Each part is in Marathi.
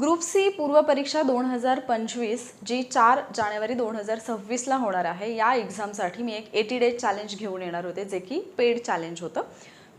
ग्रुप सी पूर्व परीक्षा दोन हजार पंचवीस जी चार जानेवारी दोन हजार सव्वीसला होणार आहे या एक्झामसाठी मी एक एटी डेज चॅलेंज घेऊन येणार होते जे की पेड चॅलेंज होतं.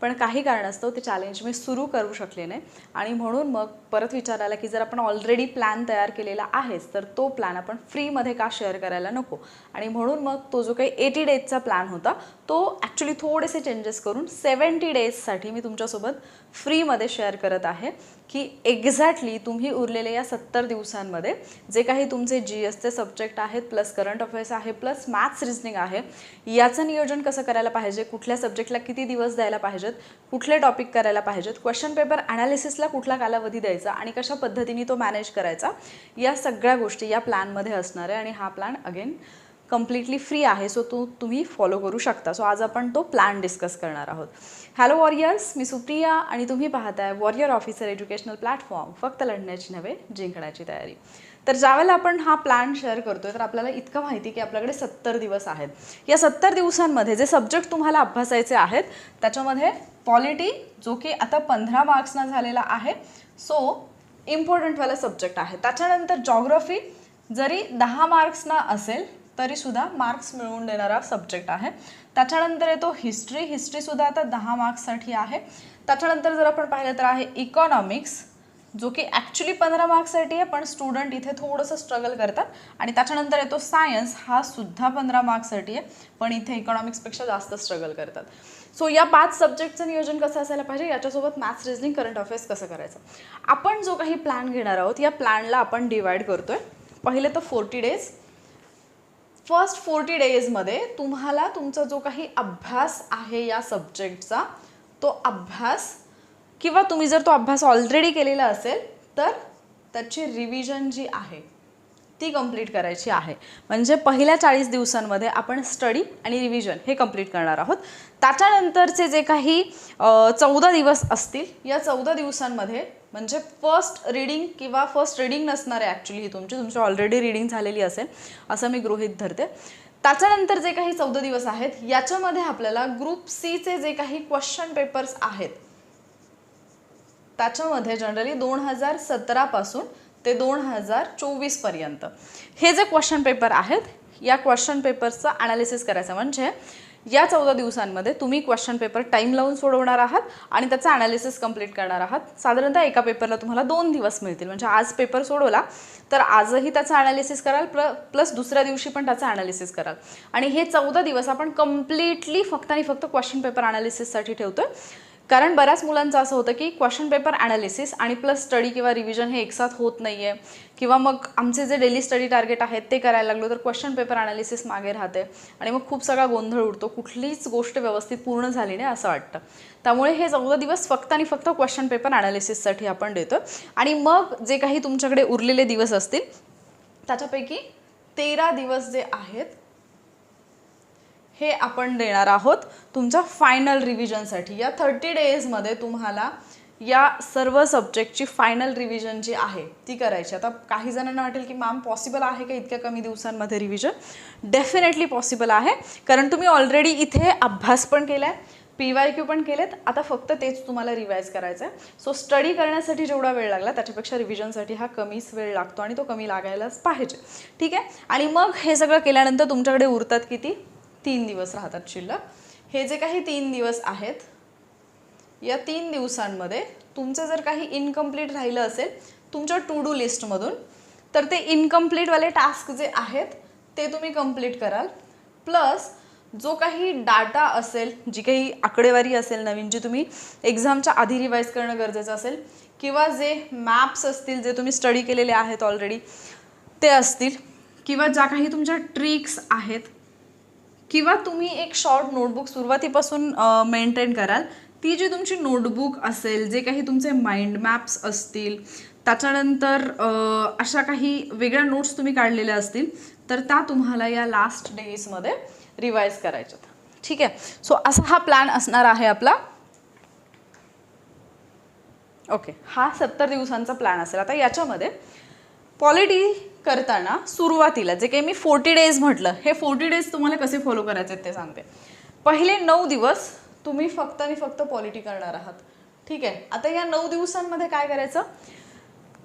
पण काही कारणास्तव ते चॅलेंज मी सुरू करू शकले नाही. आणि म्हणून मग परत विचार आला की जर आपण ऑलरेडी प्लॅन तयार केलेला आहेच तर तो प्लॅन आपण फ्रीमध्ये का शेअर करायला नको? आणि म्हणून मग तो जो काही एटी डेजचा प्लॅन होता तो ॲक्च्युली थोडेसे चेंजेस करून सेवन्टी डेजसाठी मी तुमच्यासोबत फ्रीमध्ये शेअर करत आहे. की एक्झॅक्टली तुम्ही उरलेल्या या सत्तर दिवसांमध्ये जे काही तुमचे जी एसचे सब्जेक्ट आहेत प्लस करंट अफेअर्स आहे प्लस मॅथ्स रिजनिंग आहे याचं नियोजन कसं करायला पाहिजे? कुठल्या सब्जेक्टला किती दिवस द्यायला पाहिजेत? कुठले टॉपिक करायला पाहिजेत? क्वेश्चन पेपर ॲनालिसिसला कुठला कालावधी द्यायचा? आणि कशा पद्धतीने तो मॅनेज करायचा? या सगळ्या गोष्टी या प्लॅनमध्ये असणार आहे आणि हा प्लॅन अगेन कम्प्लिटली फ्री आहे सो तो तुम्ही फॉलो करू शकता. सो आज आपण तो प्लॅन डिस्कस करणार आहोत. हॅलो वॉरियर्स मी सुप्रिया आणि तुम्ही पाहताय वॉरियर ऑफिसर एज्युकेशनल प्लॅटफॉर्म फक्त लढण्याची नव्हे जिंकण्याची तयारी. तर ज्यावेळेला आपण हा प्लॅन शेअर करतोय तर आपल्याला इतकं माहिती की आपल्याकडे सत्तर दिवस आहेत. या सत्तर दिवसांमध्ये जे सब्जेक्ट तुम्हाला अभ्यासायचे आहेत त्याच्यामध्ये पॉलिटी जो की आता पंधरा मार्क्सना झालेला आहे सो इम्पॉर्टंटवाला सब्जेक्ट आहे. त्याच्यानंतर जॉग्रफी जरी दहा मार्क्सना असेल तरीसुद्धा मार्क्स मिळवून देणारा सब्जेक्ट आहे. त्याच्यानंतर येतो हिस्ट्री हिस्ट्रीसुद्धा आता दहा मार्क्ससाठी आहे. त्याच्यानंतर जर आपण पाहिलं तर आहे इकॉनॉमिक्स जो की ॲक्च्युली पंधरा मार्क्ससाठी आहे पण स्टुडंट इथे थोडंसं स्ट्रगल करतात. आणि त्याच्यानंतर येतो सायन्स हा सुद्धा पंधरा मार्क्ससाठी आहे पण इथे इकॉनॉमिक्सपेक्षा जास्त स्ट्रगल करतात. सो या पाच सब्जेक्टचं नियोजन कसं असायला पाहिजे? याच्यासोबत मॅथ्स रिजनिंग करंट अफेअर्स कसं करायचं? आपण जो काही प्लॅन घेणार आहोत या प्लॅनला आपण डिवाईड आहे पहिले तर फोर्टी डेज फर्स्ट फोर्टी डेजमध्ये तुम्हाला तुमचा जो काही अभ्यास आहे या सब्जेक्टचा तो अभ्यास किंवा तुम्ही जर तो अभ्यास ऑलरेडी केलेला असेल तर त्याची रिव्हिजन जी आहे ती कंप्लीट करायची आहे. म्हणजे पहिल्या चाळीस दिवसांमध्ये आपण स्टडी आणि रिव्हिजन हे कंप्लीट करणार आहोत. त्याच्यानंतरचे जे काही चौदा दिवस असतील या चौदा दिवसांमध्ये म्हणजे फर्स्ट रीडिंग किंवा फर्स्ट रीडिंग नसणार आहे ॲक्च्युली ही तुमची तुमची ऑलरेडी रीडिंग झालेली असेल असं मी गृहीत धरते. त्याच्यानंतर जे काही चौदा दिवस आहेत याच्यामध्ये आपल्याला ग्रुप सीचे जे काही क्वेश्चन पेपर्स आहेत त्याच्यामध्ये जनरली दोन हजार सतरापासून ते दोन हजार चोवीसपर्यंत हे जे क्वेश्चन पेपर आहेत या क्वेश्चन पेपरचं ॲनालिसिस करायचं म्हणजे या चौदा दिवसांमध्ये तुम्ही क्वेश्चन पेपर टाईम लावून सोडवणार आहात आणि त्याचं ॲनालिसिस कंप्लीट करणार आहात. साधारणतः एका पेपरला तुम्हाला दोन दिवस मिळतील. म्हणजे आज पेपर सोडवला तर आजही त्याचं ॲनालिसिस कराल प्ल प्लस दुसऱ्या दिवशी पण त्याचं ॲनालिसिस कराल. आणि हे चौदा दिवस आपण कम्प्लिटली फक्त आणि फक्त क्वेश्चन पेपर ॲनालिसिससाठी ठेवतो कारण बऱ्याच मुलांचं असं होतं की क्वेश्चन पेपर ॲनालिसिस आणि प्लस स्टडी किंवा रिव्हिजन हे एकसाथ होत नाही आहे किंवा मग आमचे जे डेली स्टडी टार्गेट आहेत ते करायला लागलो तर क्वेश्चन पेपर ॲनालिसिस मागे राहते. आणि मग खूप सगळा गोंधळ उडतो. कुठलीच गोष्ट व्यवस्थित पूर्ण झाली नाही असं वाटतं. त्यामुळे हे चौदा दिवस फक्त आणि फक्त क्वेश्चन पेपर ॲनालिसिससाठी आपण देतो. आणि मग जे काही तुमच्याकडे उरलेले दिवस असतील त्याच्यापैकी तेरा दिवस जे आहेत हे आपण देणार आहोत तुमच्या फायनल रिव्हिजनसाठी या थर्टी डेजमध्ये तुम्हाला या सर्व सब्जेक्टची फायनल रिव्हिजन जी आहे ती करायची. आता काही जणांना वाटेल की मॅम पॉसिबल आहे का इतक्या कमी दिवसांमध्ये रिव्हिजन डेफिनेटली पॉसिबल आहे. कारण तुम्ही ऑलरेडी इथे अभ्यास पण केला आहे पी वाय क्यू पण केलेत. आता फक्त तेच तुम्हाला रिवाईज करायचं आहे सो स्टडी करण्यासाठी जेवढा वेळ लागला त्याच्यापेक्षा रिव्हिजनसाठी हा कमीच वेळ लागतो आणि तो कमी लागायलाच पाहिजे. ठीक आहे? आणि मग हे सगळं केल्यानंतर तुमच्याकडे उरतात किती? तीन दिवस राहतात शिल्लक. हे जे काही तीन दिवस आहेत या तीन दिवसांमध्ये तुमचं जर काही इनकम्प्लीट राहिलं असेल तुमच्या टू डू लिस्टमधून तर ते इनकम्प्लीटवाले टास्क जे आहेत ते तुम्ही कंप्लीट कराल. प्लस जो काही डाटा असेल जी काही आकडेवारी असेल नवीन जी तुम्ही एक्झामच्या आधी रिवाईज करणं गरजेचं असेल किंवा जे मॅप्स असतील जे तुम्ही स्टडी केलेले आहेत ऑलरेडी ते असतील किंवा ज्या काही तुमच्या ट्रिक्स आहेत किंवा तुम्ही एक शॉर्ट नोटबुक सुरुवातीपासून मेंटेन कराल. ती जी तुमची नोटबुक असेल जे काही तुमचे माइंड मॅप्स असतील त्याच्यानंतर अशा काही वेगळ्या नोट्स तुम्ही काढलेल्या असतील तर त्या तुम्हाला या लास्ट डेजमध्ये रिवाईज करायच्यात. ठीक आहे? सो असा हा प्लॅन असणार आहे आपला. ओके हा सत्तर दिवसांचा प्लॅन असेल. आता याच्यामध्ये पॉलिटी करताना सुरुवातीला जे काही मी फोर्टी डेज म्हटलं हे फोर्टी डेज तुम्हाला कसे फॉलो करायचे ते सांगते. पहिले नऊ दिवस तुम्ही फक्त आणि फक्त पॉलिटी करणार आहात. ठीक आहे? आता या नऊ दिवसांमध्ये काय करायचं?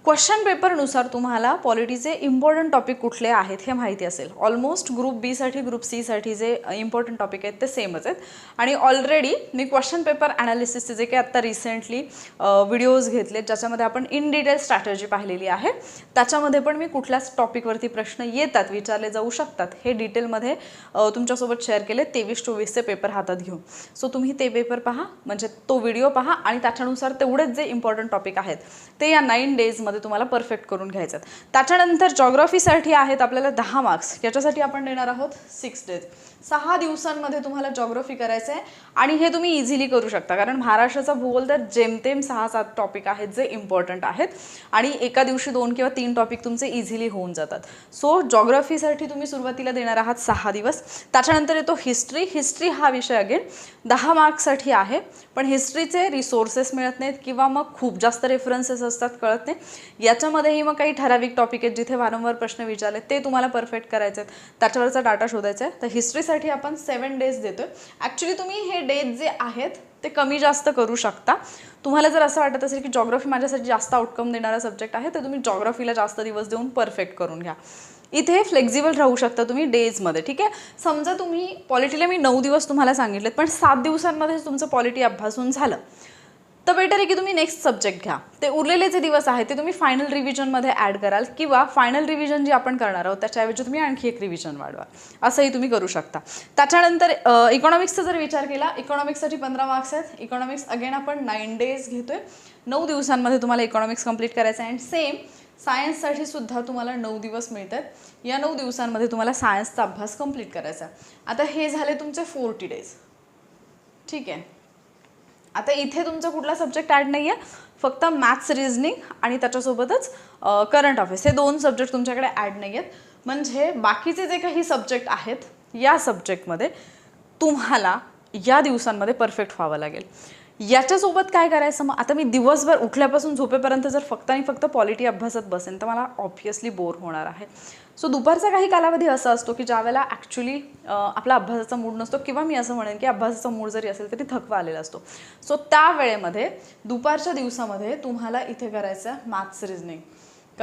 क्वेश्चन पेपरनुसार तुम्हाला पॉलिटीचे इम्पॉर्टंट टॉपिक कुठले आहेत हे माहिती असेल. ऑलमोस्ट ग्रुप बीसाठी ग्रुप सीसाठी जे इम्पॉर्टंट टॉपिक आहेत ते सेमच आहेत. आणि ऑलरेडी मी क्वेश्चन पेपर ॲनालिसिसचे जे काही आत्ता रिसेंटली व्हिडिओज घेतले ज्याच्यामध्ये आपण इन डिटेल स्ट्रॅटर्जी पाहिलेली आहे. त्याच्यामध्ये पण मी कुठल्याच टॉपिकवरती प्रश्न येतात विचारले जाऊ शकतात. हे डिटेलमध्ये तुमच्यासोबत शेअर केले तेवीस चोवीसचे पेपर हातात घेऊन. सो तुम्ही ते पेपर पहा म्हणजे तो व्हिडिओ पहा आणि त्याच्यानुसार तेवढेच जे इम्पॉर्टंट टॉपिक आहेत ते या नाईन डेजमध्ये तुम्हाला परफेक्ट करून घ्यायचं त्याच्यानंतर जॉग्रफीसाठी आहेत आपल्याला दहा मार्क्स याच्यासाठी आपण देणार आहोत सिक्स डेज सहा दिवसांमध्ये तुम्हाला जॉग्रफी करायचं आहे आणि हे तुम्ही इझिली करू शकता. कारण महाराष्ट्राचा भूगोल तर जेमतेम सहा सात टॉपिक आहेत जे इम्पॉर्टंट आहेत. आणि एका दिवशी दोन किंवा तीन टॉपिक तुमचे इझिली होऊन जातात. सो जॉग्रफीसाठी तुम्ही सुरुवातीला देणार आहात सहा दिवस. त्याच्यानंतर येतो हिस्ट्री हिस्ट्री हा विषय अगेन दहा मार्क्ससाठी आहे. पण हिस्ट्रीचे रिसोर्सेस मिळत नाहीत किंवा मग खूप जास्त रेफरन्सेस असतात कळत नाही. याच्यामध्येही मग काही ठराविक टॉपिक आहेत जिथे वारंवार प्रश्न विचारले ते तुम्हाला परफेक्ट करायचे आहेत. त्याच्यावरचा डाटा शोधायचा आहे. तर हिस्ट्रीसाठी आपण सेवन डेज देतोय. ॲक्च्युली तुम्ही हे डेज जे आहेत ते कमी जास्त करू शकता. तुम्हाला जर असं वाटत असेल की जॉग्रफी माझ्यासाठी जास्त आउटकम देणारा सब्जेक्ट आहे तर तुम्ही जॉग्रफीला जास्त दिवस देऊन परफेक्ट करून घ्या. इथे फ्लेक्झिबल राहू शकता तुम्ही डेजमध्ये ठीक आहे? समजा तुम्ही पॉलिटीला मी नऊ दिवस तुम्हाला सांगितलेत पण सात दिवसांमध्ये तुमचं पॉलिटी अभ्यासून झालं. तर बेटर आहे की तुम्ही नेक्स्ट सब्जेक्ट घ्या. ते उरलेले जे दिवस आहेत ते तुम्ही फायनल रिव्हिजनमध्ये ॲड कराल किंवा फायनल रिव्हिजन जी आपण करणार आहोत त्याच्याऐवजी तुम्ही आणखी एक रिव्हिजन वाढवा. असंही तुम्ही करू शकता. त्याच्यानंतर इकॉनॉमिक्सचा जर विचार केला इकॉनॉमिक्ससाठी पंधरा मार्क्स आहेत. इकॉनॉमिक्स अगेन आपण नाईन डेज घेतोय. नऊ दिवसांमध्ये तुम्हाला इकॉनॉमिक्स कंप्लीट करायचं आहे. अँड सेम सायन्ससाठी सुद्धा तुम्हाला नऊ दिवस मिळतात. या नऊ दिवसांमध्ये तुम्हाला सायन्सचा अभ्यास कंप्लीट करायचा आहे. आता हे झाले तुमचे फोर्टी डेज ठीक आहे? आता इथे तुमचा कुठला सब्जेक्ट ॲड नाही आहे फक्त मॅथ्स रिझनिंग आणि त्याच्यासोबतच करंट अफेअर्स हे दोन सब्जेक्ट तुमच्याकडे ॲड नाही आहेत म्हणजे बाकीचे जे काही सब्जेक्ट आहेत या सब्जेक्टमध्ये तुम्हाला या दिवसांमध्ये परफेक्ट व्हावं लागेल. याच्यासोबत काय करायचं? मग आता मी दिवसभर उठल्यापासून झोपेपर्यंत जर फक्त आणि फक्त पॉलिटी अभ्यासात बसेन तर मला ऑब्व्हियसली बोर होणार आहे. सो दुपारचा काही कालावधी असा असतो की ज्यावेळेला ॲक्च्युली आपला अभ्यासाचा मूड नसतो किंवा मी असं म्हणेन की अभ्यासाचा मूड जरी असेल तरी थकवा आलेला असतो. सो त्या वेळेमध्ये दुपारच्या दिवसामध्ये तुम्हाला इथे करायचं आहे मॅथ्स रिझनिंग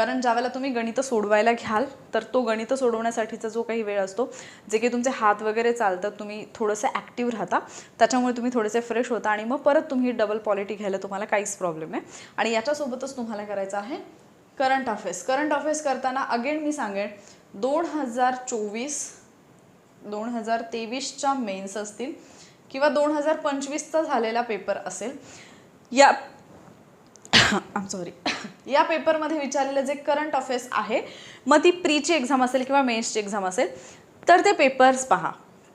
कारण ज्यावेळेला तुम्ही गणितं सोडवायला घ्याल तर तो गणितं सोडवण्यासाठीचा जो काही वेळ असतो जे काही तुमचे हात वगैरे चालतात तुम्ही थोडंसं ॲक्टिव्ह राहता त्याच्यामुळे तुम्ही थोडेसे फ्रेश होता आणि मग परत तुम्ही डबल पॉलिटी घ्यायला तुम्हाला काहीच प्रॉब्लेम आहे आणि याच्यासोबतच तुम्हाला करायचं आहे करंट अफेअर्स करंट अफेअर्स करताना अगेन मी सांगेन दोन हजार चोवीस दोन हजार तेवीसच्या मेन्स असतील किंवा दोन हजार पंचवीसचा झालेला पेपर असेल या आम सॉरी या पेपरमध्ये विचारलेलं जे करंट अफेअर्स आहे मग ती प्रीची एक्झाम असेल किंवा मेन्सची एक्झाम असेल तर ते पेपर्स पहा.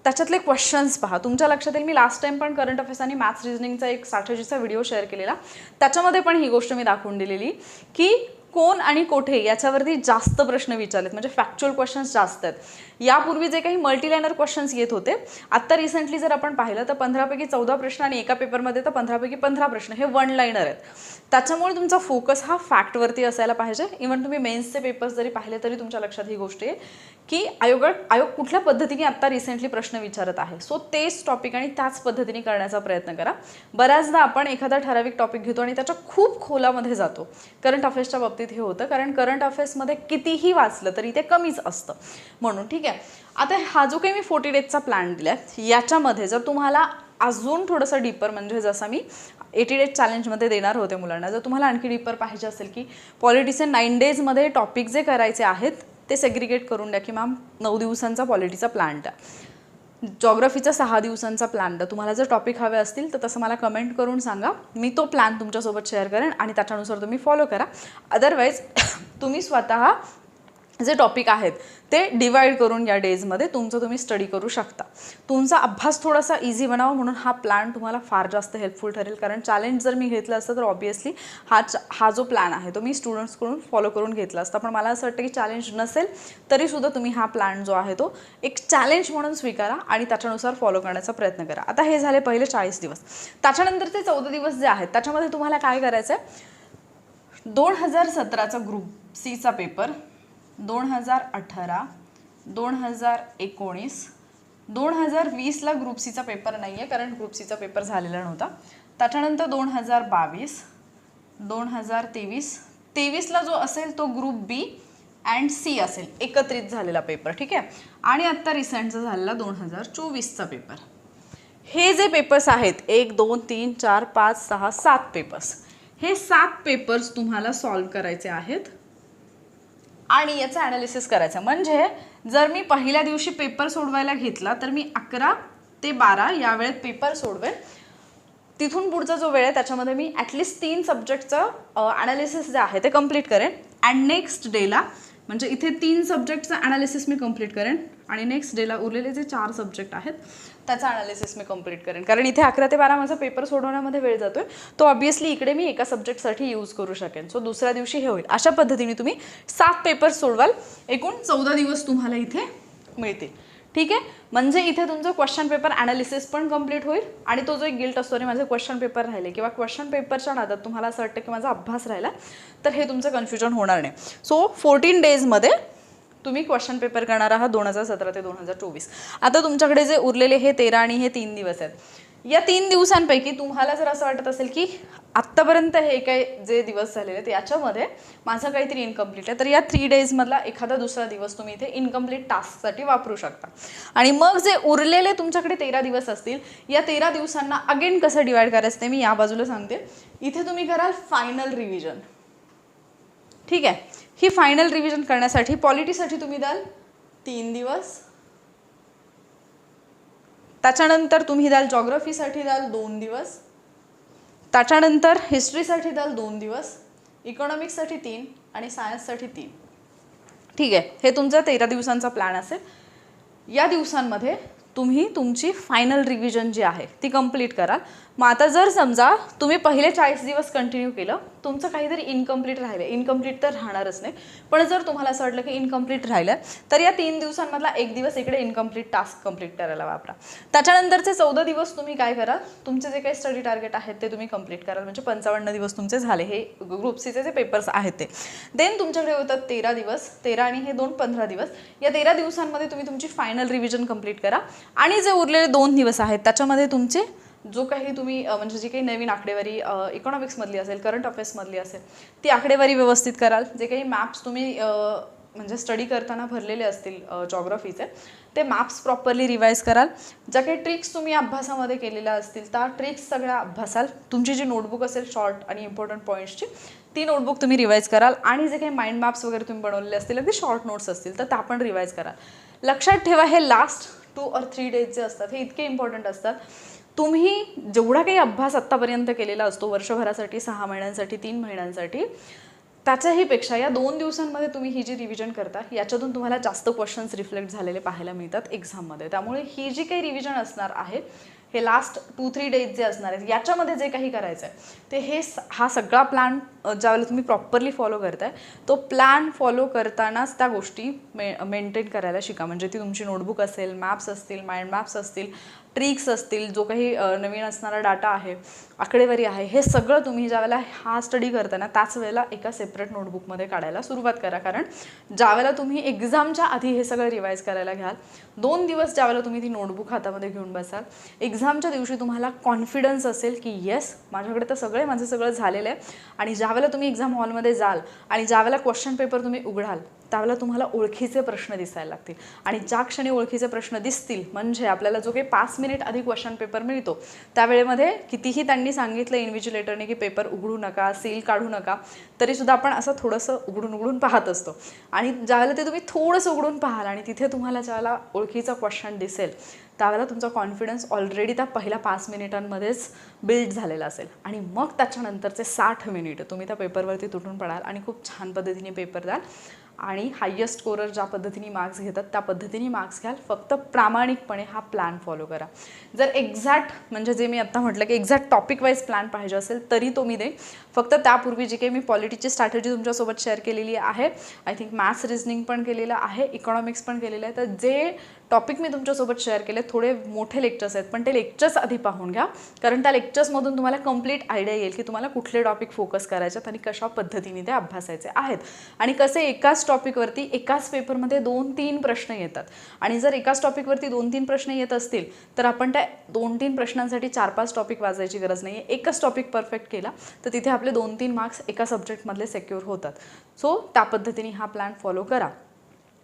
त्याच्यातले क्वेश्चन्स पहा. तुमच्या लक्षात येईल मी लास्ट टाइम पण करंट अफेअर्स आणि मॅथ्स रिझनिंगचा एक साठेजीचा व्हिडिओ शेअर केलेला. त्याच्यामध्ये पण ही गोष्ट मी दाखवून दिलेली की कोण आणि कोठे याच्यावरती जास्त प्रश्न विचारलेत. म्हणजे फॅक्च्युअल क्वेश्चन्स जास्त आहेत. यापूर्वी जे काही मल्टीलायनर क्वेश्चन्स येत होते आत्ता रिसेंटली जर आपण पाहिलं तर पंधरापैकी चौदा प्रश्न आणि एका पेपरमध्ये तर पंधरापैकी पंधरा प्रश्न हे वन लाईनर आहेत. त्याच्यामुळे तुमचा फोकस हा फॅक्टवरती असायला पाहिजे. इव्हन तुम्ही मेन्सचे पेपर्स जरी पाहिले तरी तुमच्या लक्षात ही गोष्ट आहे की आयोग आयोग कुठल्या पद्धतीने आत्ता रिसेंटली प्रश्न विचारत आहे. सो तेच टॉपिक आणि त्याच पद्धतीने करण्याचा प्रयत्न करा. बऱ्याचदा आपण एखादा ठराविक टॉपिक घेतो आणि त्याच्या खूप खोलामध्ये जातो. करंट अफेअर्सच्या बाबतीत हे होतं कारण करंट अफेअर्समध्ये कितीही वाचलं तरी ते कमीच असतं. म्हणून ठीक आहे. आता हा जो काही मी फोर्टी डेजचा प्लॅन दिला आहे याच्यामध्ये जर तुम्हाला अजून थोडंसं डीपर म्हणजे जसं मी एटी डेज चॅलेंजमध्ये देणार होते मुलांना जर तुम्हाला आणखी डीपर पाहिजे असेल की पॉलिटीचे नाईन डेजमध्ये टॉपिक जे करायचे आहेत ते सेग्रिगेट करून द्या की मॅम नऊ दिवसांचा पॉलिटीचा प्लॅन द्या. जॉग्रफीचा सहा दिवसांचा प्लॅन द तुम्हाला जर टॉपिक हवे असतील तर तसं मला कमेंट करून सांगा. मी तो प्लॅन तुमच्यासोबत शेअर करेन आणि त्याच्यानुसार तुम्ही फॉलो करा. अदरवाईज तुम्ही स्वतः जे टॉपिक आहेत ते डिवाईड करून या डेजमध्ये तुमचं तुम्ही स्टडी करू शकता. तुमचा अभ्यास थोडासा इझी बनावा म्हणून हा प्लॅन तुम्हाला फार जास्त हेल्पफुल ठरेल. कारण चॅलेंज जर मी घेतलं असतं तर ऑब्वियसली हा च- हा जो प्लॅन आहे तो मी स्टुडंट्सकडून फॉलो करून घेतला असता. पण मला असं वाटतं की चॅलेंज नसेल तरीसुद्धा तुम्ही हा प्लॅन जो आहे तो एक चॅलेंज म्हणून स्वीकारा आणि त्याच्यानुसार फॉलो करण्याचा प्रयत्न करा. आता हे झाले पहिले चाळीस दिवस. त्याच्यानंतर ते चौदा दिवस जे आहेत त्याच्यामध्ये तुम्हाला काय करायचं आहे दोन हजार सतराचा ग्रुप सीचा पेपर दोन हजार अठरा दोन हजार एकोणीस दोन हजार वीसला ग्रुप सीचा पेपर नाही आहे कारण ग्रुप सीचा पेपर झालेला नव्हता. त्याच्यानंतर दोन हजार बावीस दोन हजार तेवीस तेवीसला जो असेल तो ग्रुप बी अँड सी असेल एकत्रित झालेला पेपर ठीक आहे? आणि आत्ता रिसेंटचा झालेला दोन हजार चोवीसचा पेपर हे जे पेपर्स आहेत एक दोन तीन चार पाच सहा सात पेपर्स हे सात पेपर्स तुम्हाला सॉल्व करायचे आहेत. आणि याचं ॲनालिसिस करायचं. म्हणजे जर मी पहिल्या दिवशी पेपर सोडवायला घेतला तर मी अकरा ते बारा या वेळेत पेपर सोडवेन. तिथून पुढचा जो वेळ आहे त्याच्यामध्ये मी ॲटलिस्ट तीन सब्जेक्टचं ॲनालिसिस जे आहे ते कंप्लीट करेन. अँड नेक्स्ट डेला म्हणजे इथे तीन सब्जेक्टचं ॲनालिसिस मी कंप्लीट करेन. आणि नेक्स्ट डेला उरलेले जे चार सब्जेक्ट आहेत त्याचा ॲनालिसिस मी कंप्लीट करेन. कारण इथे अकरा ते बारा माझा पेपर सोडवण्यामध्ये वेळ जातोय. तो ऑब्विसली इकडे मी एका सब्जेक्टसाठी यूज करू शकेन. सो दुसऱ्या दिवशी हे होईल. अशा पद्धतीने तुम्ही सात पेपर सोडवाल. एकूण चौदा दिवस तुम्हाला इथे मिळतील. ठीक आहे? म्हणजे इथे तुमचं क्वेश्चन पेपर ॲनालिसिस पण कंप्लीट होईल. आणि तो जो एक गिल्ट असतो आणि माझे क्वेश्चन पेपर राहिले किंवा क्वेश्चन पेपरच्या नादात तुम्हाला असं वाटतं की माझा अभ्यास राहिला तर हे तुमचं कन्फ्युजन होणार नाही. सो फोर्टीन डेजमध्ये तुम्ही क्वेश्चन पेपर करणार आहात दोन हजार सतरा ते दोन हजार चोवीस. आता तुमच्याकडे जे उरलेले हे तेरा आणि हे तीन दिवस आहेत. या तीन दिवसांपैकी तुम्हाला जर असं वाटत असेल की आत्तापर्यंत हे काही जे दिवस झालेले आहेत याच्यामध्ये माझं काहीतरी इनकम्प्लीट आहे तर या थ्री डेजमधला एखादा दुसरा दिवस तुम्ही इथे इनकम्प्लीट टास्कसाठी वापरू शकता. आणि मग जे उरलेले तुमच्याकडे तेरा दिवस असतील या तेरा दिवसांना अगेन कसं डिवाईड करायचं ते मी या बाजूला सांगते. इथे तुम्ही कराल फायनल रिव्हिजन ठीक आहे? ही फायनल रिव्हिजन करण्यासाठी पॉलिटीसाठी तुम्ही द्याल तीन दिवस. त्याच्यानंतर तुम्ही द्याल जॉग्रफीसाठी द्याल दोन दिवस. त्याच्यानंतर हिस्ट्रीसाठी द्याल दोन दिवस. इकॉनॉमिक्ससाठी तीन आणि सायन्ससाठी तीन. ठीक आहे. हे तुमचा तेरा दिवसांचा प्लॅन असेल. या दिवसांमध्ये तुम्ही तुमची फायनल रिव्हिजन जी आहे ती कंप्लीट कराल मग आता जर समजा तुम्ही पहिले चाळीस दिवस कंटिन्यू केलं तुमचं काहीतरी इनकम्प्लीट राहिलं इनकम्प्लीट तर राहणारच नाही. पण जर तुम्हाला असं वाटलं की इनकम्प्लीट राहिलं तर या तीन दिवसांमधला एक दिवस इकडे इनकम्प्लीट टास्क कंप्लीट करायला वापरा. त्याच्यानंतरचे चौदा दिवस तुम्ही काय कराल तुमचे जे काही स्टडी टार्गेट आहेत ते तुम्ही कंप्लीट कराल म्हणजे पंचावन्न दिवस तुमचे झाले. हे ग्रुप सीचे जे पेपर्स आहेत ते. देन तुमच्याकडे होतात तेरा दिवस. तेरा आणि हे दोन पंधरा दिवस. या तेरा दिवसांमध्ये तुम्ही तुमची फायनल रिव्हिजन कंप्लीट करा. आणि जे उरलेले दोन दिवस आहेत त्याच्यामध्ये तुमचे जो काही तुम्ही म्हणजे जी काही नवीन आकडेवारी इकॉनॉमिक्समधली असेल करंट अफेअर्समधली असेल ती आकडेवारी व्यवस्थित कराल. जे काही मॅप्स तुम्ही म्हणजे स्टडी करताना भरलेले असतील जॉग्रफीचे ते मॅप्स प्रॉपरली रिवाईज कराल. ज्या काही ट्रिक्स तुम्ही अभ्यासामध्ये केलेल्या असतील त्या ट्रिक्स सगळ्या अभ्यासाल. तुमची जी नोटबुक असेल शॉर्ट आणि इम्पॉर्टंट पॉईंट्सची ती नोटबुक तुम्ही रिवाईज कराल. आणि जे काही माइंड मॅप्स वगैरे तुम्ही बनवलेले असतील अगदी शॉर्ट नोट्स असतील तर त्या पण रिवाईज कराल. लक्षात ठेवा हे लास्ट टू और थ्री डेज जे असतात हे इतके इम्पॉर्टंट असतात. तुम्ही जेवढा काही अभ्यास आत्तापर्यंत केलेला असतो वर्षभरासाठी सहा महिन्यांसाठी तीन महिन्यांसाठी त्याच्याही पेक्षा या दोन दिवसांमध्ये तुम्ही ही जी रिव्हिजन करता याच्यातून तुम्हाला जास्त क्वेश्चन्स रिफ्लेक्ट झालेले पाहायला मिळतात एक्झाममध्ये त्यामुळे ही जी काही रिव्हिजन असणार आहे हे लास्ट टू थ्री डेज जे असणार आहेत याच्यामध्ये जे काही करायचं आहे ते हे स- हा सगळा प्लॅन ज्यावेळेला तुम्ही प्रॉपरली फॉलो करताय तो प्लॅन फॉलो करतानाच त्या गोष्टी मे मेंटेन करायला शिका. म्हणजे ती तुमची नोटबुक असेल मॅप्स असतील माइंड मॅप्स असतील ट्रिक्स असतील जो काही नवीन असणारा डाटा आहे आकडेवारी आहे हे सगळं तुम्ही ज्यावेळेला हा स्टडी करताना त्याच वेळेला एका सेपरेट नोटबुकमध्ये काढायला सुरुवात करा. कारण ज्यावेळेला तुम्ही एक्झामच्या आधी हे सगळं रिवाईज करायला घ्याल दोन दिवस ज्यावेळेला तुम्ही ती नोटबुक हातामध्ये घेऊन बसाल एक्झामच्या दिवशी तुम्हाला कॉन्फिडन्स असेल की येस माझ्याकडे तर सगळे माझं सगळं झालेलं आहे. आणि ज्यावेळेला तुम्ही एक्झाम हॉलमध्ये जाल आणि ज्यावेळेला क्वेश्चन पेपर तुम्ही उघडाल त्यावेळेला तुम्हाला ओळखीचे प्रश्न दिसायला लागतील. आणि ज्या क्षणी ओळखीचे प्रश्न दिसतील म्हणजे आपल्याला जो काही पास मिनिट आधी क्वेश्चन पेपर मिळतो. त्यावेळेमध्ये कितीही त्यांनी सांगितलं इन्व्हिजिलेटरने की पेपर उघडू नका सील काढू नका तरीसुद्धा आपण असं थोडंसं उघडून उघडून पाहत असतो. आणि ज्यावेळेला ते तुम्ही थोडंसं उघडून पाहाल आणि तिथे तुम्हाला ज्यावेळेला ओळखीचा क्वेश्चन दिसेल त्यावेळेला तुमचा कॉन्फिडन्स ऑलरेडी त्या पहिल्या पाच मिनिटांमध्येच बिल्ड झालेला असेल. आणि मग त्याच्यानंतरचे साठ मिनिट तुम्ही त्या पेपरवरती तुटून पडाल आणि खूप छान पद्धतीने पेपर द्याल. आणि हायेस्ट स्कोरर ज्या पद्धतीने मार्क्स घेतात त्या पद्धतीने मार्क्स घ्याल. फक्त प्रामाणिकपणे हा प्लॅन फॉलो करा. जर एक्झॅक्ट म्हणजे जे मी आत्ता म्हटलं की एक्झॅक्ट टॉपिक वाईज प्लॅन पाहिजे असेल तरी तो मी देईन. फक्त त्यापूर्वी जी काही मी पॉलिटीची स्ट्रॅटजी तुमच्यासोबत शेअर केलेली आहे आय थिंक मॅथ्स रिझनिंग पण केलेलं आहे इकॉनॉमिक्स पण केलेलं आहे तर जे टॉपिक मी तुमच्यासोबत शेअर केले. थोडे मोठे लेक्चर्स आहेत पण ते लेक्चर्स आधी पाहून घ्या. कारण त्या लेक्चर्समधून तुम्हाला कंप्लीट आयडिया येईल की तुम्हाला कुठले टॉपिक फोकस करायचे आणि कशा पद्धतीने ते अभ्यासायचे आहेत. आणि कसे एकाच टॉपिकवरती एकाच पेपरमध्ये दोन तीन प्रश्न येतात. आणि जर एकाच टॉपिकवरती दोन तीन प्रश्न येत असतील तर आपण त्या दोन तीन प्रश्नांसाठी चार पाच टॉपिक वाजायची गरज नाही आहे एकच टॉपिक परफेक्ट केला तर तिथे आपले दोन तीन मार्क्स एका सब्जेक्टमधले सेक्युअर होतात. सो त्या पद्धतीने हा प्लॅन फॉलो करा.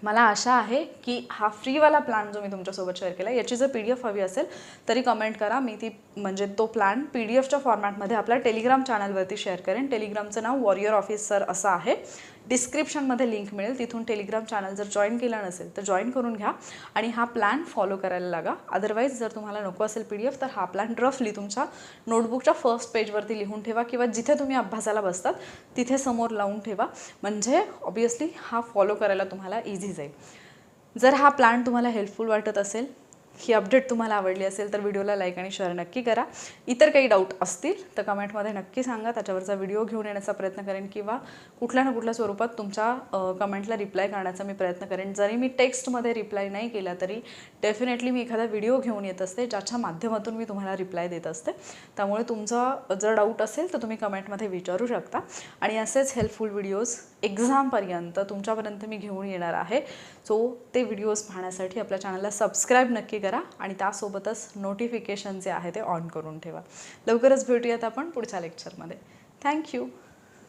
मला आशा आहे की हा फ्रीवाला प्लॅन जो मी तुमच्यासोबत शेअर केला याची जर पी डी एफ हवी असेल तरी कमेंट करा. मी ती म्हणजे तो प्लॅन पी डी एफच्या फॉर्मॅटमध्ये आपल्या टेलिग्राम चॅनलवरती शेअर करेन. टेलिग्रामचं नाव वॉरियर ऑफिसर असं आहे. डिस्क्रिप्शनमध्ये लिंक मिळेल. तिथून टेलिग्राम चॅनल जर जॉईन केला नसेल तर जॉईन करून घ्या आणि हा प्लॅन फॉलो करायला लागा. अदरवाईज जर तुम्हाला नको असेल पी डी एफ तर हा प्लॅन रफली तुमच्या नोटबुकच्या फर्स्ट पेजवरती लिहून ठेवा किंवा जिथे तुम्ही अभ्यासाला बसतात तिथे समोर लावून ठेवा. म्हणजे ऑब्वियसली हा फॉलो करायला तुम्हाला इझी जाईल. जर हा प्लान तुम्हाला हेल्पफुल वाटत असेल ही अपडेट तुम्हाला आवडली असेल तर व्हिडिओला लाईक आणि शेअर नक्की करा. इतर काही डाऊट असतील तर कमेंटमध्ये नक्की सांगा. त्याच्यावरचा व्हिडिओ घेऊन येण्याचा प्रयत्न करेन किंवा कुठल्या ना कुठल्या स्वरूपात तुमच्या कमेंटला रिप्लाय करण्याचा मी प्रयत्न करेन. जरी मी टेक्स्टमध्ये रिप्लाय नाही केला तरी डेफिनेटली मी एखादा व्हिडिओ घेऊन येत असते ज्याच्या माध्यमातून मी तुम्हाला रिप्लाय देत असते. त्यामुळे तुमचा जर डाऊट असेल तर तुम्ही कमेंटमध्ये विचारू शकता. आणि असेच हेल्पफुल व्हिडिओज एक्झामपर्यंत तुमच्यापर्यंत मी घेऊन येणार आहे. सो ते व्हिडिओज पाहण्यासाठी आपल्या चॅनलला सबस्क्राईब नक्की करा आणि त्यासोबतच नोटिफिकेशन जे आहे ते ऑन करून ठेवा. लवकरच भेटूयात आपण पुढच्या लेक्चरमध्ये थँक्यू